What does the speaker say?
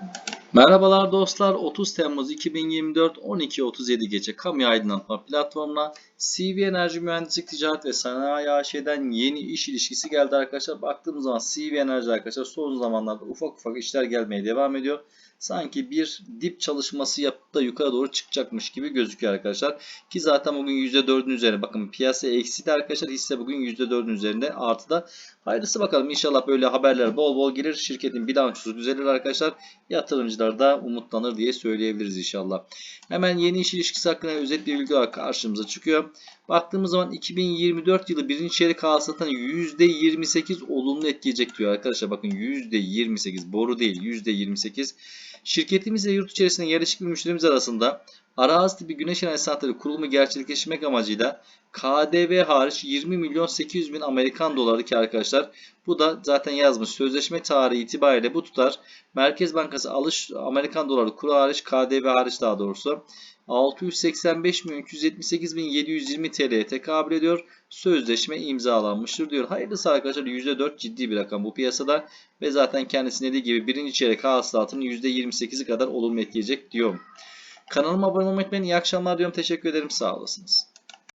Thank you. Merhabalar dostlar. 30 Temmuz 2024 12.37 gece kamu aydınlatma platformuna CV Enerji Mühendislik Ticaret ve Sanayi AŞ'den yeni iş ilişkisi geldi arkadaşlar. Baktığımız zaman CV Enerji arkadaşlar son zamanlarda ufak ufak işler gelmeye devam ediyor. Sanki bir dip çalışması yapıp da yukarı doğru çıkacakmış gibi gözüküyor arkadaşlar. Ki zaten bugün %4'ün üzerine bakın piyasa eksiydi arkadaşlar. Hisse bugün %4'ün üzerinde artıda. Hayırlısı bakalım inşallah böyle haberler bol bol gelir. Şirketin bilançosu düzelir arkadaşlar. Yatırımcılar da umutlanır diye söyleyebiliriz inşallah. Hemen yeni iş ilişkisi hakkında özet bir bilgi olarak karşımıza çıkıyor. Baktığımız zaman 2024 yılı birinci çeyrek hasılatını %28 olumlu etkileyecek diyor arkadaşlar. Bakın %28 boru değil %28. Şirketimizle yurt içerisinde yerleşik bir müşterimiz arasında arazi tipi güneş enerji santrali kurulumu gerçekleştirmek amacıyla KDV hariç 20 milyon 800 bin Amerikan doları ki arkadaşlar bu da zaten yazmış sözleşme tarihi itibariyle bu tutar. Merkez Bankası alış Amerikan doları kuru hariç KDV hariç daha doğrusu 685 milyon 378 bin 720 TL'ye tekabül ediyor. Sözleşme imzalanmıştır diyor. Hayırlısı arkadaşlar %4 ciddi bir rakam bu piyasada ve zaten kendisi dediği gibi birinci çeyrek hasılatının %28'i kadar olumlu etkileyecek diyor. Kanalıma abone olmayı unutmayın. İyi akşamlar diyorum. Teşekkür ederim. Sağ olasınız.